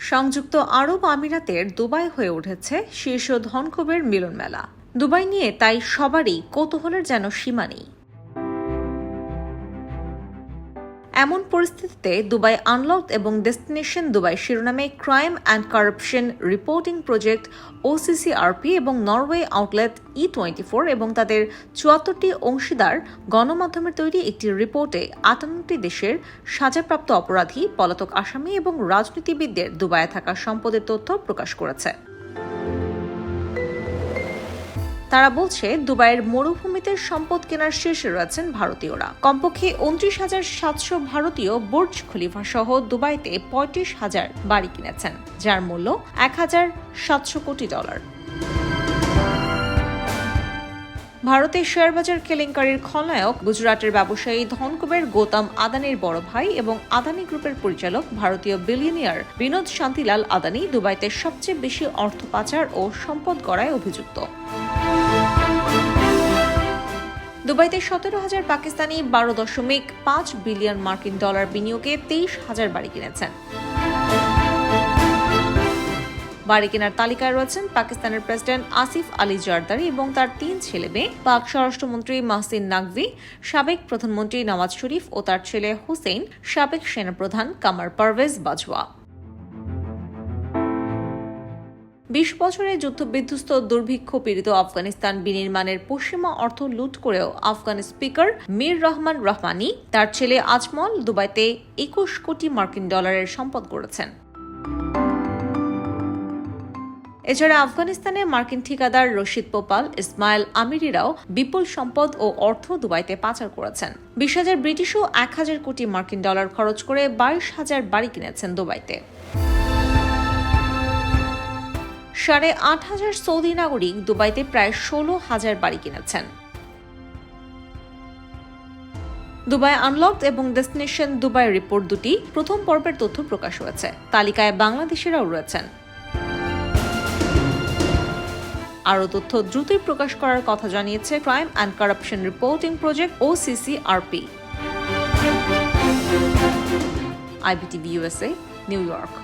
সংযুক্ত আরব আমিরাতের দুবাই হয়ে উঠেছে শীর্ষ ধনকুবের মিলন মেলা দুবাই নিয়ে তাই সবারই কৌতূহলের যেন সীমা নেই। এমন পরিস্থিতিতে দুবাই আনলক এবং ডেস্টিনেশন দুবাই শিরোনামে crime and corruption reporting project OCCRP এবং Norway outlet E twenty four এবং তাদের চুয়াত্তরটি অংশীদার গণমাধ্যমের তৈরি একটি রিপোর্টে আটান্নটি দেশের সাজাপ্রাপ্ত অপরাধী, পলাতক আসামি এবং রাজনীতিবিদদের দুবাইয়ে থাকা সম্পদের তথ্য প্রকাশ করেছে। তারা বলছে, দুবাইয়ের মরুভূমিতে সম্পদ কেনার শীর্ষে রয়েছেন ভারতীয়রা। কমপক্ষে উনত্রিশ হাজার সাতশো ভারতীয় বুর্জ খলিফা সহ দুবাইতে পঁয়ত্রিশ হাজার বাড়ি কিনেছেন, যার মূল্য এক হাজার সাতশো কোটি ডলার। ভারতের শেয়ারবাজার কেলেঙ্কারির খলনায়ক গুজরাটের ব্যবসায়ী ধনকুবের গৌতম আদানির বড় ভাই এবং আদানি গ্রুপের পরিচালক ভারতীয় বিলিয়নিয়ার বিনোদ শান্তিলাল আদানি দুবাইতে সবচেয়ে বেশি অর্থ পাচার ও সম্পদ গড়ায় অভিযুক্ত। দুবাইতে সতেরো হাজার পাকিস্তানি বারো দশমিক পাঁচ বিলিয়ন মার্কিন ডলার বিনিয়োগে তেইশ হাজার বাড়ি কিনেছেন। বাড়ি কেনার তালিকায় রয়েছেন পাকিস্তানের প্রেসিডেন্ট আসিফ আলী জারদারি এবং তার তিন ছেলে মেয়ে। পাক স্বরাষ্ট্রমন্ত্রী মাহসিন নাকভি, সাবেক প্রধানমন্ত্রী নওয়াজ শরীফ ও তার ছেলে হুসেইন, সাবেক সেনাপ্রধান কামার পারভেজ বাজওয়া। বিশ বছরের যুদ্ধবিধ্বস্ত দুর্ভিক্ষ পীড়িত আফগানিস্তান বিনির্মাণের পশ্চিমা অর্থ লুট করেও আফগান স্পিকার মীর রহমান রহমানি, তার ছেলে আজমল দুবাইতে একুশ কোটি মার্কিন ডলারের সম্পদ গড়েছেন। এছাড়া আফগানিস্তানে মার্কিন ঠিকাদার রশিদ পোপাল, ইসমাইল আমিরিরাও বিপুল সম্পদ ও অর্থ দুবাইতে পাচার করেছেন। বিশ হাজার ব্রিটিশও এক হাজার কোটি মার্কিন ডলার খরচ করে বাইশ হাজার বাড়ি কিনেছেন দুবাইতে। সাড়ে আট হাজার সৌদি নাগরিক দুবাইতে প্রায় ষোলো হাজার বাড়ি কিনেছেন। দুবাই আনলকড এবং ডেস্টিনেশন দুবাই রিপোর্ট দুটি প্রথম পর্বের তথ্য প্রকাশ হয়েছে। তালিকায় বাংলাদেশিরাও রয়েছেন। আরও তথ্য দ্রুতই প্রকাশ করার কথা জানিয়েছে crime and corruption reporting project O CCRP IBTV USA New York.